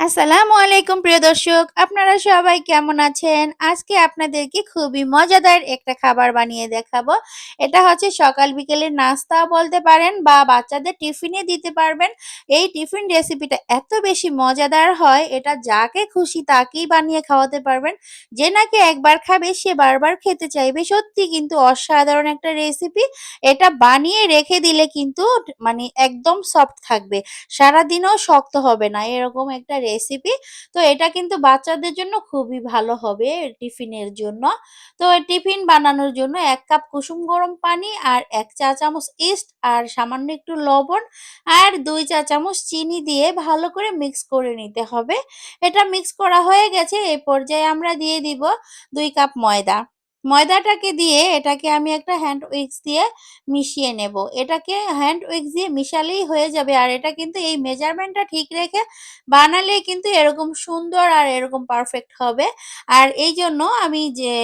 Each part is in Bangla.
আসসালামু আলাইকুম প্রিয় দর্শক। আপনারা সবাই কেমন আছেন? আজকে আপনাদেরকে খুবই মজাদার একটা খাবার বানিয়ে দেখাবো। এটা হচ্ছে সকাল বিকেলের নাস্তাও বলতে পারেন বা বাচ্চাদের টিফিনে দিতে পারবেন। এই টিফিন রেসিপিটা এত বেশি মজাদার হয়, এটা যাকে খুশি তাকেই বানিয়ে খাওয়াতে পারবেন। যে নাকি একবার খাবে সে বারবার খেতে চাইবে। সত্যি কিন্তু অসাধারণ একটা রেসিপি। এটা বানিয়ে রেখে দিলে কিন্তু মানে একদম সফট থাকবে। সারাদিনও শক্ত হবে না। এরকম একটা রেসিপি। তো এটা কিন্তু বাচ্চাদের জন্য খুবই ভালো হবে টিফিনের জন্য। তো টিফিন বানানোর জন্য এক কাপ কুসুম গরম পানি আর এক চা চামচ ইস্ট আর সামান্য একটু লবণ আর দুই চা চামচ চিনি দিয়ে ভালো করে মিক্স করে নিতে হবে। এটা মিক্স করা হয়ে গেছে এই পর্যায়ে আমরা দিয়ে দিব দুই কাপ ময়দা। ময়দাটাকে দিয়ে এটাকে আমি একটা হ্যান্ড উইক্স দিয়ে মিশিয়ে নেব। এটাকে হ্যান্ড উইক্স দিয়ে মিশালেই হয়ে যাবে। আর এটা কিন্তু এই মেজারমেন্টটা ঠিক রেখে বানালে কিন্তু এরকম সুন্দর আর এরকম পারফেক্ট হবে। আর এই জন্য আমি যে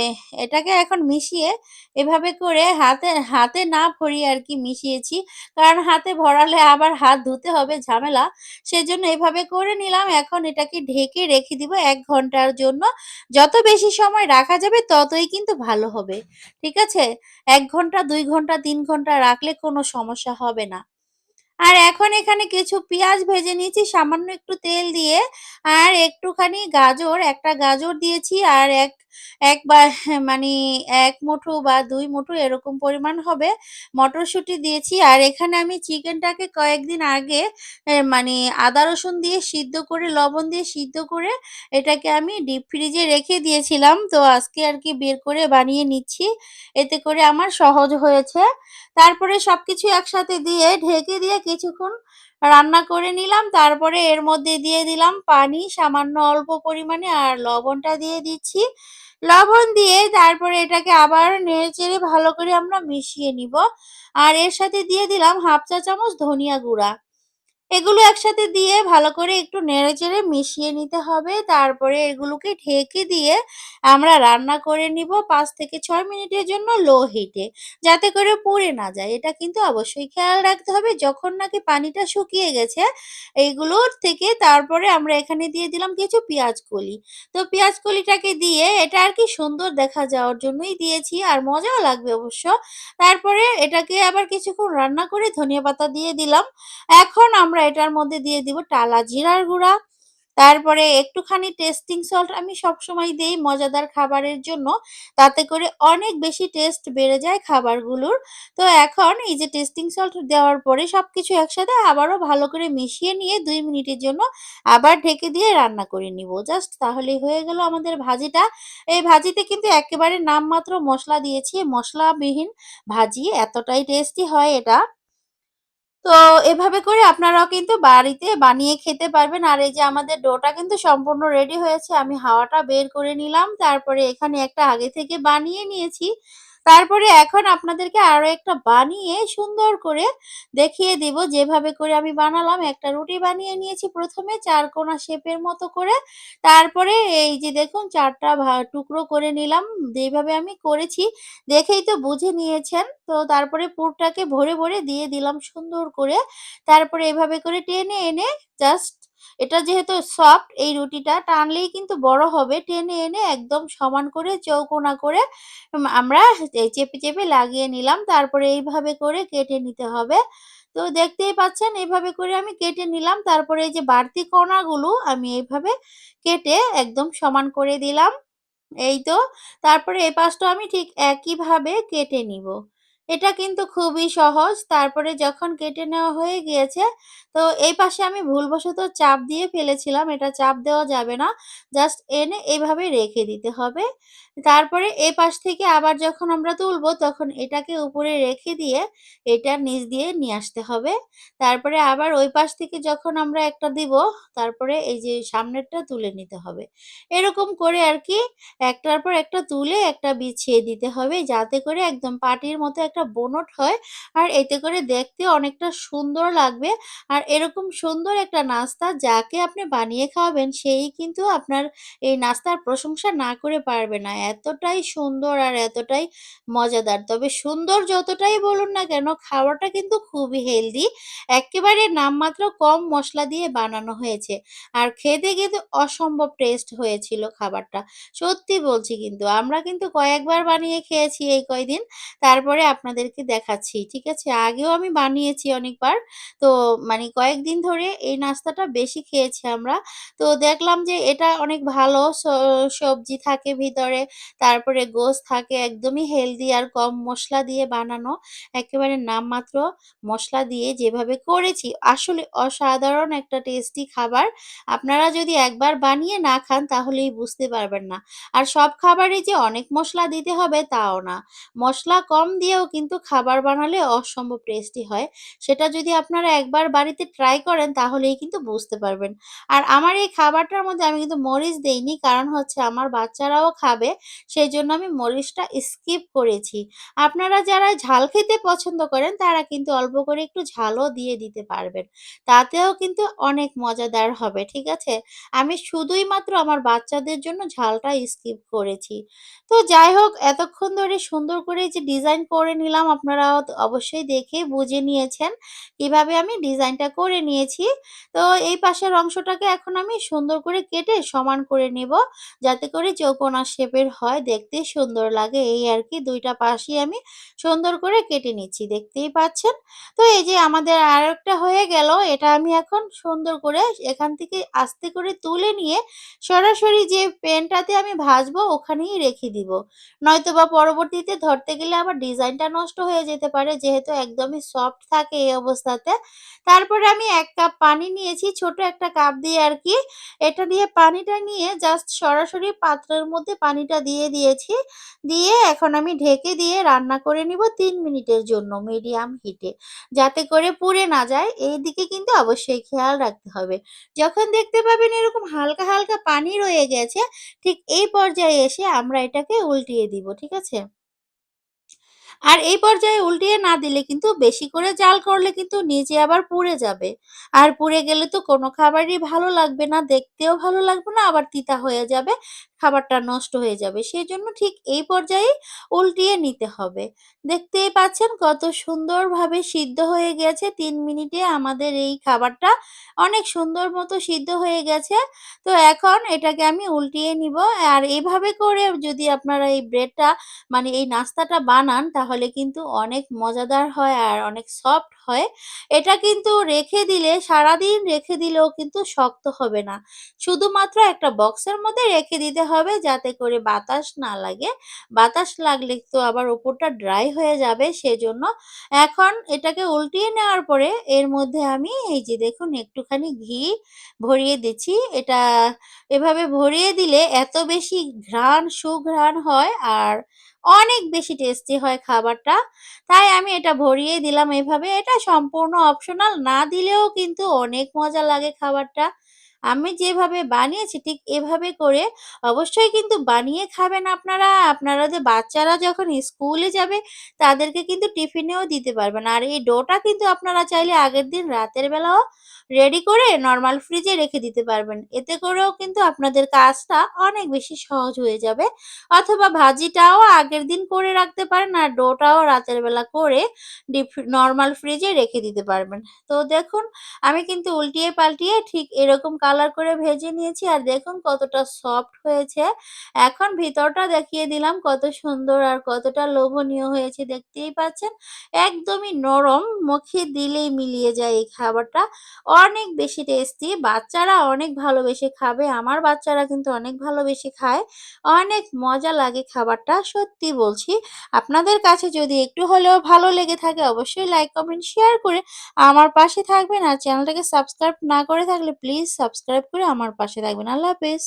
এটাকে এখন মিশিয়ে এভাবে করে হাতে হাতে না ভরিয়ে আর কি মিশিয়েছি। কারণ হাতে ভরালে আবার হাত ধুতে হবে ঝামেলা। সেজন্য এভাবে করে নিলাম। এখন এটাকে ঢেকে রেখে দিব এক ঘণ্টার জন্য। যত বেশি সময় রাখা যাবে ততই কিন্তু ভালো হবে। ঠিক আছে? এক ঘণ্টা, দুই ঘণ্টা, তিন ঘণ্টা রাখলে কোনো সমস্যা হবে না। আর এখন এখানে কিছু পেঁয়াজ ভেজে নিয়েছি সামান্য একটু তেল দিয়ে আর একটুখানি গাজর, একটা গাজর দিয়েছি আর এক এক মানে এক মুঠো বা দুই মুঠো এরকম পরিমাণ হবে মটরশুঁটি দিয়েছি। আর এখানে আমি চিকেনটাকে কয়েকদিন আগে মানে আদা রসুন দিয়ে সিদ্ধ করে লবণ দিয়ে সিদ্ধ করে এটাকে আমি ডিপ ফ্রিজে রেখে দিয়েছিলাম। তো আজকে আর কি বের করে বানিয়ে নিচ্ছি। এতে করে আমার সহজ হয়েছে। তারপরে সব কিছু একসাথে দিয়ে ঢেকে দিয়ে কিছুক্ষণ রান্না করে নিলাম। তারপরে এর মধ্যে দিয়ে দিলাম পানি, সামান্য অল্প পরিমাণে, আর লবণটা দিয়ে দিচ্ছি। লবণ দিয়ে তারপরে এটাকে আবার নেড়েচেড়ে ভালো করে আমরা মিশিয়ে নিব। আর এর সাথে দিয়ে দিলাম ১/২ চা চামচ ধনিয়া গুঁড়া। এগুলো একসাথে দিয়ে ভালো করে একটু নেড়েচেড়ে মিশিয়ে নিতে হবে। তারপরে এগুলোকে ঢেকে দিয়ে আমরা রান্না করে নিব পাঁচ থেকে ছয় মিনিটের জন্য লো হিটে। যাতে করে পুড়ে না যায়। এটা কিন্তু অবশ্যই খেয়াল রাখতে হবে যখন নাকি পানিটা শুকিয়ে গেছে এইগুলোর থেকে তারপরে আমরা এখানে দিয়ে দিলাম কিছু পেঁয়াজ কলি। তো পেঁয়াজ কলিটাকে দিয়ে এটা আর কি সুন্দর দেখা যাওয়ার জন্যই দিয়েছি আর মজাও লাগবে অবশ্য। তারপরে এটাকে আবার কিছুক্ষণ রান্না করে ধনিয়া পাতা দিয়ে দিলাম। এখন আমরা এটার মধ্যে দিয়ে দিব টালা জিরার গুঁড়া, তারপরে একটুখানি টেস্টিং সল্ট আমি সবসময় দেই মজাদার খাবারের জন্য। তাতে করে অনেক বেশি টেস্ট বেড়ে যায় খাবারগুলোর। তো এখন এই যে টেস্টিং সল্ট দেওয়ার পরে সব কিছু একসাথে আবারও ভালো করে মিশিয়ে নিয়ে দুই মিনিটের জন্য আবার ঢেকে দিয়ে রান্না করে নিব। জাস্ট তাহলেই হয়ে গেল আমাদের ভাজিটা। এই ভাজিতে কিন্তু একেবারে নামমাত্র মশলা দিয়েছি। মশলাবিহীন ভাজি এতটাই টেস্টি হয় এটা। তো এভাবে করে আপনারাও কিন্তু বাড়িতে বানিয়ে খেতে পারবেন। আর এই যে আমাদের ডোটা কিন্তু সম্পূর্ণ রেডি হয়েছে। আমি হাওয়াটা বের করে নিলাম। তারপরে এখানে একটা আগে থেকে বানিয়ে নিয়েছি। তারপরে এখন আপনাদেরকে আরও একটা বানিয়ে সুন্দর করে দেখিয়ে দিব যেভাবে করে আমি বানালাম। একটা রুটি বানিয়ে নিয়েছি ১ম এ ৪ কোনা শেপের মতো করে। তারপরে এই যে দেখুন চারটা টুকরো করে নিলাম। যেভাবে আমি করেছি দেখেই তো বুঝে নিয়েছেন। তো তারপরে পুরটাকে ভরে, ভরে দিয়ে দিলাম সুন্দর করে। তারপরে এভাবে করে টেনে এনে জাস্ট এটা যেহেতু সফট এই রুটিটা টানলেই কিন্তু বড় হবে। টেনে এনে একদম সমান করে চৌকোনা করে আমরা চেপে, চেপে লাগিয়ে নিলাম। তারপরে এইভাবে করে কেটে নিতে হবে। তো দেখতেই পাচ্ছেন এইভাবে করে আমি কেটে নিলাম। তারপরে এই যে বাড়তি কণাগুলো আমি এইভাবে কেটে একদম সমান করে দিলাম। এই তো। তারপরে এই পাশটাও আমি ঠিক একইভাবে কেটে নিব। এটা কিন্তু খুবই সহজ। তারপরে যখন কেটে নেওয়া হয়ে গিয়েছে, তো এই পাশে আমি ভুলবশত চাপ দিয়ে ফেলেছিলাম। এটা চাপ দেওয়া যাবে না। জাস্ট এনে এভাবে রেখে দিতে হবে। তারপরে এ পাশ থেকে আবার যখন আমরা তুলবো তখন এটাকে উপরে রেখে দিয়ে এটা নিচ দিয়ে নিয়ে আসতে হবে। তারপরে আবার ওই পাশ থেকে যখন আমরা একটা দিব, তারপরে এই যে সামনেরটা তুলে নিতে হবে। এরকম করে আর কি একটার পর একটা তুলে একটা বিছিয়ে দিতে হবে যাতে করে একদম পাটির মতো একটা বোনট হয়, আর এতে করে দেখতে অনেকটা সুন্দর লাগবে। আর এরকম সুন্দর একটা নাস্তা যাকে আপনি বানিয়ে খাওয়াবেন, সেই কিন্তু আপনার এই নাস্তার প্রশংসা না করে পারবে না। এতটাই সুন্দর আর এতটাই মজাদার। তবে সুন্দর যতটাই বলুন না কেন, খাওয়াটা কিন্তু খুবই হেলদি। এক্কেবারে নামমাত্র কম মশলা দিয়ে বানানো হয়েছে। আর খেতে কিন্তু অসম্ভব টেস্ট হয়েছিল খাবারটা। সত্যি বলছি কিন্তু। আমরা কিন্তু কয়েকবার বানিয়ে খেয়েছি এই কয়দিন। তারপরে আপনাদেরকে দেখাচ্ছি। ঠিক আছে? আগেও আমি বানিয়েছি অনেকবার। তো মানে কয়েকদিন ধরে এই নাস্তাটা বেশি খেয়েছি আমরা। তো দেখলাম যে এটা অনেক ভালো সবজি থাকে ভিতরে, তারপরে গোস থাকে একদমই হেলদি আর কম মশলা দিয়ে বানানো। একেবারে নামমাত্র মশলা দিয়ে যেভাবে করেছি আসলে অসাধারণ একটা টেস্টি খাবার। আপনারা যদি একবার বানিয়ে না খান তাহলেই বুঝতে পারবেন না। আর সব খাবারে যে অনেক মশলা দিতে হবে তাও না। মশলা কম দিয়েও কিন্তু খাবার বানালে অসম্ভব টেস্টি হয়। সেটা যদি আপনারা একবার বাড়িতে ট্রাই করেন, তাহলেই কিন্তু বুঝতে পারবেন। আর আমার এই খাবারটার মধ্যে আমি কিন্তু মরিচ দেইনি, কারণ হচ্ছে আমার বাচ্চারাও খাবে। সেই জন্য আমি মরিচটা স্কিপ করেছি। আপনারা যারা ঝাল খেতে পছন্দ করেন, তারা কিন্তু অল্প করে একটু ঝালও দিয়ে দিতে পারবেন। তাতেও কিন্তু অনেক মজাদার হবে। ঠিক আছে? আমি শুধুই মাত্র আমার বাচ্চাদের জন্য ঝালটা স্কিপ করেছি। তো যাই হোক, এতক্ষণ ধরে সুন্দর করে যে ডিজাইন করে নিলাম আপনারাও তো অবশ্যই দেখে বুঝে নিয়েছেন কীভাবে আমি ডিজাইনটা করে নিয়েছি। তো এই পাশের অংশটাকে এখন আমি সুন্দর করে কেটে সমান করে নেব। যাতে করে চৌকোনা শেপের হয় দেখতে সুন্দর লাগে এই আর কি দুইটা পাশই আমি সুন্দর করে কেটে নিচ্ছি দেখতেই পাচ্ছেন। তো এই যে আমাদের আর একটা হয়ে গেল এটা আমি এখন সুন্দর করে এখান থেকে আস্তে করে তুলে নিয়ে সরাসরি যে পেনটাতে আমি ভাজবো ওখানেই রেখে দিব। নয়তো বা পরবর্তীতে ধরতে গেলে আবার ডিজাইনটা নষ্ট হয়ে যেতে পারে যেহেতু একদমই সফট থাকে এই অবস্থাতে। তারপরে আমি এক কাপ পানি নিয়েছি ছোট একটা কাপ দিয়ে আর কি এটা দিয়ে পানিটা নিয়ে জাস্ট সরাসরি পাত্রের মধ্যে পানিটা দিয়ে দিয়েছি। দিয়ে এখন আমি ঢেকে দিয়ে রান্না করে নিব তিন মিনিটের জন্য মিডিয়াম হিটে। যাতে করে পুড়ে না যায় এই দিকে কিন্তু অবশ্যই খেয়াল রাখতে হবে। যখন দেখতে পাবেন এরকম হালকা, হালকা পানি রয়ে গেছে ঠিক এই পর্যায়ে এসে আমরা এটাকে উল্টিয়ে দিব। ঠিক আছে? আর এই পর্যায়ে উল্টিয়ে না দিলে কিন্তু বেশি করে জাল করলে কিন্তু নিজে আবার পুড়ে যাবে। আর পুড়ে গেলে তো কোনো খাবারই ভালো লাগবে না, দেখতেও ভালো লাগবে না আবার তিতা হয়ে যাবে। খাবারটা নষ্ট হয়ে যাবে। সেজন্য ঠিক এই পর্যায়েই উল্টিয়ে নিতে হবে। দেখতেই পাচ্ছেন কত সুন্দরভাবে সিদ্ধ হয়ে গেছে তিন মিনিটে আমাদের এই খাবারটা অনেক সুন্দর মতো সিদ্ধ হয়ে গেছে। তো এখন এটাকে আমি উল্টিয়ে নিব। আর এভাবে করে যদি আপনারা এই ব্রেডটা মানে এই নাস্তাটা বানান তাহলে কিন্তু অনেক মজাদার হয় আর অনেক সফট হয়। এটা কিন্তু রেখে দিলে, সারাদিন রেখে দিলেও কিন্তু শক্ত হবে না। শুধুমাত্র একটা বক্সের মধ্যে রেখে দিতে হবে যাতে করে বাতাস না লাগে। বাতাস লাগলে তো আবার উপরটা ড্রাই হয়ে যাবে সেজন্য এখন এটাকে উল্টিয়ে নেওয়ার পরে এর মধ্যে আমি এই যে দেখুন একটুখানি ঘি ভরিয়ে দিচ্ছি। এটা এভাবে ভরিয়ে দিলে এত বেশি ঘ্রাণ, সুঘ্রাণ হয় আর অনেক বেশি টেস্টি হয় খাবারটা। তাই আমি এটা ভরিয়ে দিলাম এভাবে। এটা সম্পূর্ণ অপশনাল না দিলেও কিন্তু অনেক মজা লাগে খাবারটা। আমি যেভাবে বানিয়েছি ঠিক এভাবে করে অবশ্যই কিন্তু বানিয়ে খাবেন আপনারা। আপনারা যে বাচ্চারা যখন স্কুলে যাবে তাদেরকে কিন্তু টিফিনেও দিতে পারবেন। আর এই ডোটা কিন্তু আপনারা চাইলে আগের দিন রাতের বেলাও রেডি করে নর্মাল ফ্রিজে রেখে দিতে পারবেন। এতে করেও কিন্তু আপনাদের কাজটা অনেক বেশি সহজ হয়ে যাবে। অথবা ভাজিটাও আগের দিন করে রাখতে পারেন আর ডোটাও রাতের বেলা করে নরমাল ফ্রিজে রেখে দিতে পারবেন। তো দেখুন, আমি কিন্তু উল্টিয়ে পাল্টিয়ে ঠিক এরকম কালার করে ভেজে নিয়েছি আর দেখুন কতটা সফট হয়েছে। এখন ভিতরটা দেখিয়ে দিলাম কত সুন্দর আর কতটা লোভনীয় হয়েছে দেখতেই পাচ্ছেন। একদমই নরম মুখে দিলেই মিলিয়ে যায় এই খাবারটা। অনেক বেশি টেস্টি বাচ্চারা অনেক ভালোবেসে খাবে। আমার বাচ্চারা কিন্তু অনেক ভালোবেসে খায়। অনেক মজা লাগে খাবারটা সত্যি বলছি। আপনাদের কাছে যদি একটু হলেও ভালো লেগে থাকে অবশ্যই লাইক, কমেন্ট, শেয়ার করে আমার পাশে থাকবেন আর চ্যানেলটাকে সাবস্ক্রাইব না করে থাকলে প্লিজ সাবস্ক্রাইব করে আমার পাশে থাকবেন। আল্লাহ হাফেজ।